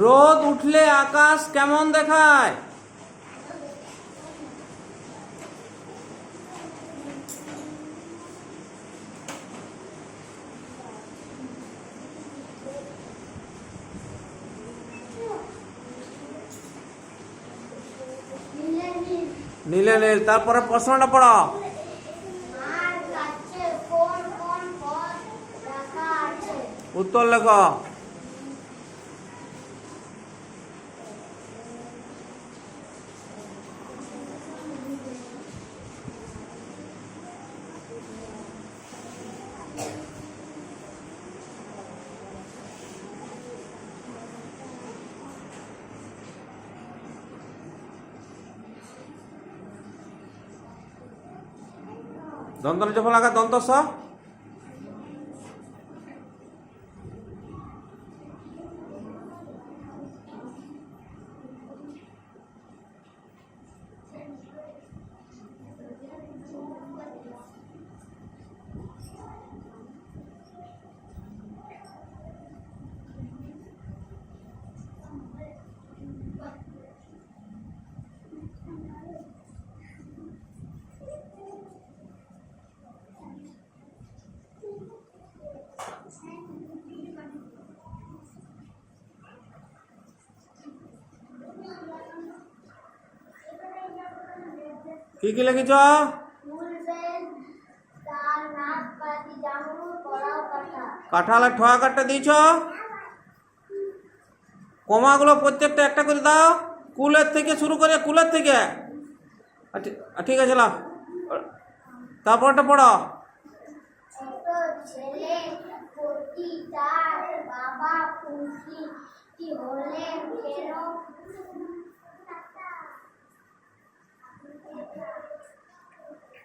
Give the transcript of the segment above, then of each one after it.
রোদ উঠলে আকাশ কেমন দেখায়? নীলে নীল তারপরে প্রশ্নটা পড়ো। উত্তর লেখো। দন্ত যখন লাগা দন্ত কি কি লিখিছ? কাটা কাঁঠালে ঠোয়া কাটটা দিয়েছ? কমাগুলো প্রত্যেকটা একটা করে দাও। কুলের থেকে শুরু করে কুলের থেকে। আ, ঠিক- আছে লাও তারপরটা পড়ো। ছেলে পতি তার বাবা খুশি হলে কেন?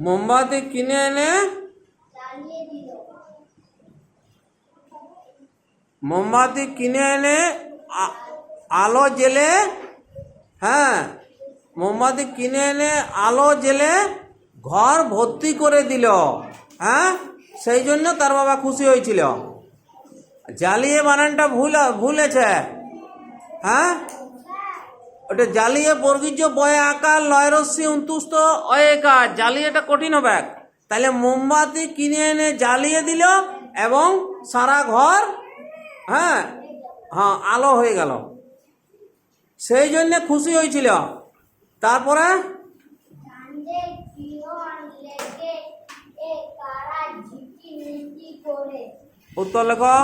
মোমবাতি কিনে এনে মোমবাতি কিনে এনে আলো জেলে হ্যাঁ মোমবাতি কিনে এনে আলো জেলে ঘর ভর্তি করে দিল হ্যাঁ সেই জন্য তার বাবা খুশি হয়েছিল। জ্বালিয়ে বানানটা ভুল, ভুলেছে হ্যাঁ ওটা জ্বালিয়ে বর্গীজ বয়ে আকার লয়রস্যি উন্তুষ্ট অয়েকা জ্বালিয়েটা কঠিন হবে। তাহলে মোমবাতি কিনে এনে জ্বালিয়ে দিল এবং সারা ঘর হ্যাঁ হ্যাঁ আলো হয়ে গেল। সেই জন্যে খুশি হয়েছিল। তারপরে? উত্তর লেখো।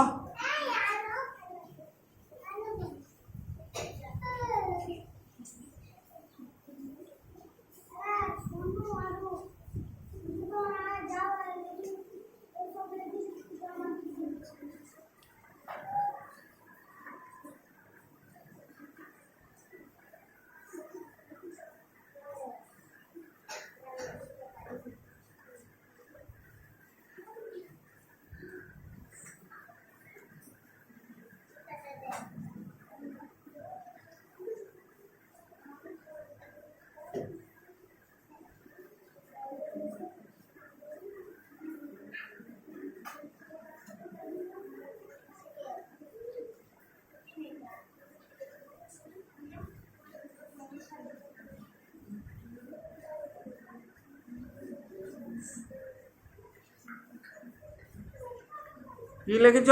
কি লিখেছ?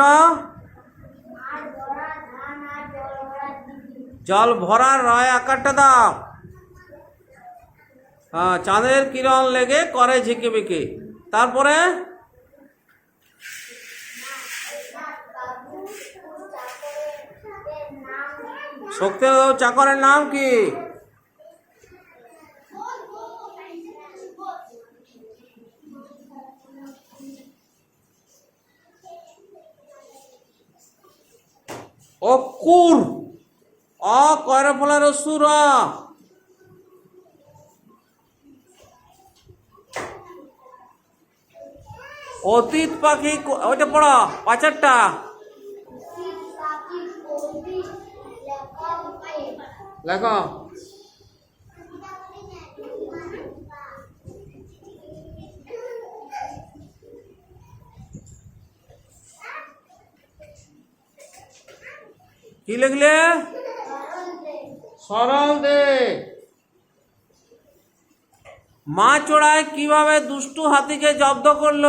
জল ভরা রয় আকারটা দাও। হ্যাঁ চাঁদের কিরণ লেগে করে ঝিকে ঝিকিমিকি। তারপরে? শক্তি চাকরের নাম কি? অকুর অ কয়রা ফলার সুর অতীত পাখি ওইটা পড়া পাঁচারটা? লেখো। কি লিখলে? সরল দে মা চোড়ায় কীভাবে দুষ্টু হাতিকে জব্দ করল?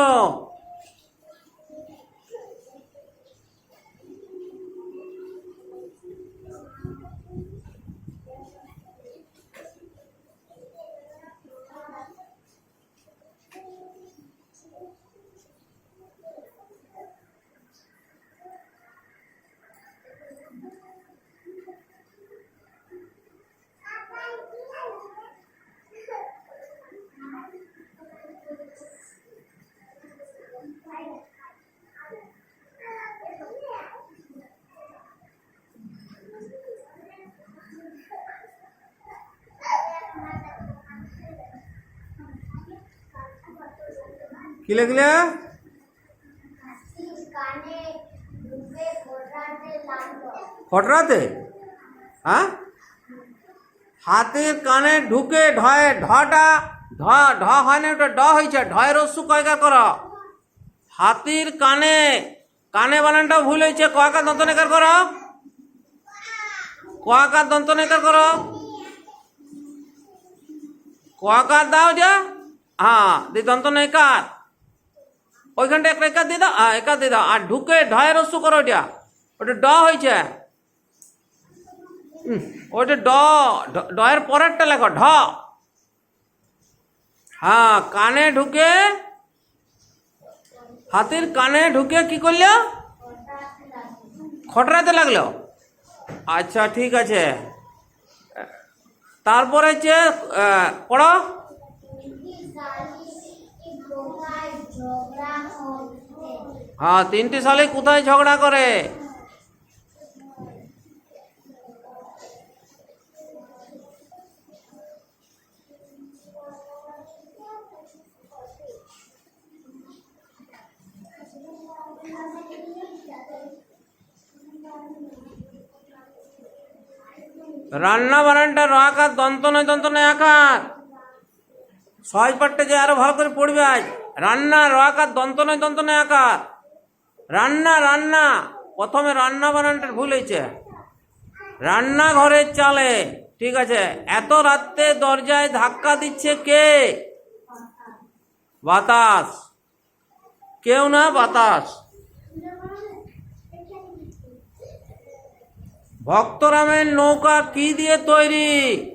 কি লাগলে ফটরাতে? হ্যাঁ? হাতির কানে ঢুকে ঢয়ে ঢটা, ঢ ঢ হয় না ওটা, ড হয়েছে। ঢয়ের রস্যু কয়কা কর? হাতির কানে কানে বানানটা ভুল হয়েছে। কয়াকার দন্তনেকার কর? কয়াকার দন্তনেকার কর? কয়াকার দাও যা? হ্যাঁ দি দন্তনেকার। ওইখানটা একটা একা দিয়ে দাও একা দিয়ে দাও। আর ঢুকে ঢয়ের রস্যু করো ওটা ওটা ড হয়েছে। ওইটা ড ডয়ের পরেরটা লেখো, ঢ। হ্যাঁ কানে ঢুকে, হাতির কানে ঢুকে কি করল? খটরাতে লাগল। আচ্ছা ঠিক আছে। তারপরে হচ্ছে পড়ো। হ্যাঁ তিনটি সালে কোথায় ঝগড়া করে? রান্না বানানটা র আকার দন্ত নয় দন্ত নয় আকার সহজ পাঠটা যে আরও ভালো করে পড়বে আজ। রান্না, র আকার, দন্ত নয় দন্ত নয় আকার। রান্না রান্না। প্রথমে রান্না বানানটা ভুল হয়েছে। রান্নাঘরের চালে, ঠিক আছে। এত রাত্রে দরজায় ধাক্কা দিচ্ছে কে? বাতাস। কেউ না, বাতাস। ভক্তরামের নৌকা কি দিয়ে তৈরি?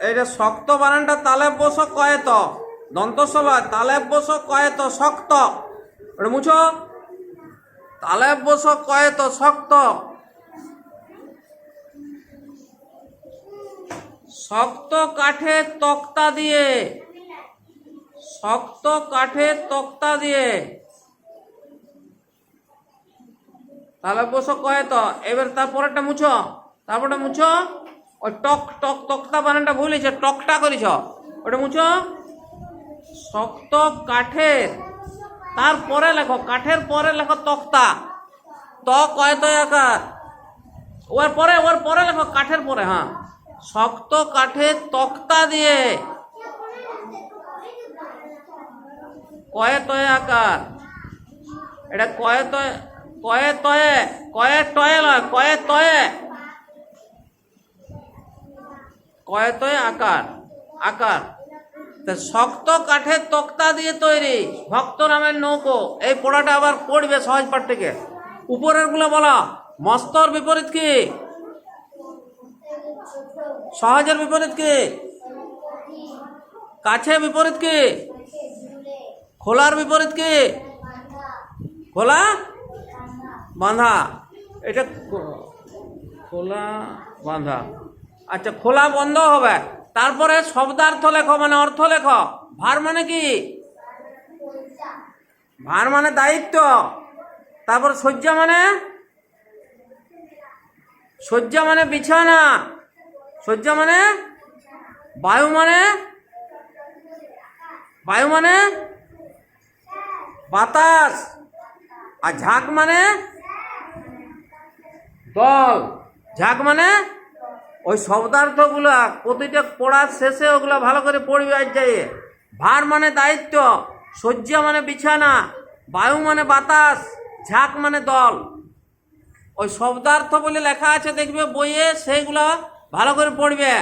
এটা শক্ত বানানটা তালে বস কয়েত। দন্তসলয় তালে বস কয়েত, শক্ত। ওটা মুছো। তালে বস কয়েত, শক্ত। শক্ত কাঠের তক্তা দিয়ে। শক্ত কাঠের তক্তা দিয়ে। তাহলে বসো কয়ে তো এবার তারপরেরটা মুছো। তারপরটা মুছো। ওই টক টক তক্তা বানানটা ভুলেছে টকটা করেছ। ওটা মুছো। শক্ত কাঠের। তারপরে লেখো, কাঠের পরে লেখো তক্তা ত। কয় তো আকার। ওর পরে ওর পরে লেখো কাঠের পরে হ্যাঁ। শক্ত কাঠের তক্তা দিয়ে। কয়ে তয়ে আকার। এটা কয়ে তয়ে কয়ে তয়ে, কয়ে টয়ে নয় কয়ে তয়ে। কয়ে তয়ে? আকার। আকার। তা শক্ত কাঠের তক্তা দিয়ে তৈরি। ভক্ত নামের নৌকো। এই পোড়াটা আবার পড়বে সহজ পাঠ থেকে। উপরেরগুলো বলা। মস্তর বিপরীত কি? সহজের বিপরীত কি? কাছে বিপরীত কি? খোলার বিপরীত কি? খোলা? বাঁধা। এটা খোলা বাঁধা। আচ্ছা খোলা বন্ধ হবে। তারপরে শব্দার্থ লেখো মানে অর্থ লেখো। ভার মানে কি? ভার মানে দায়িত্ব। তারপর শয্যা মানে? শয্যা মানে বিছানা। শয্যা মানে? বায়ু মানে? বায়ু মানে? বাতাস। আর ঝাঁক মানে? দল। ঝাঁক মানে? ওই শব্দার্থগুলা, প্রতিটা পড়ার শেষে ওগুলো ভালো করে পড়বে আজ যাইয়ে ভার মানে দায়িত্ব, শয্যা মানে বিছানা, বায়ু মানে বাতাস, ঝাঁক মানে দল। ওই শব্দার্থ বলে লেখা আছে, দেখবে বইয়ে সেইগুলো ভালো করে পড়বে।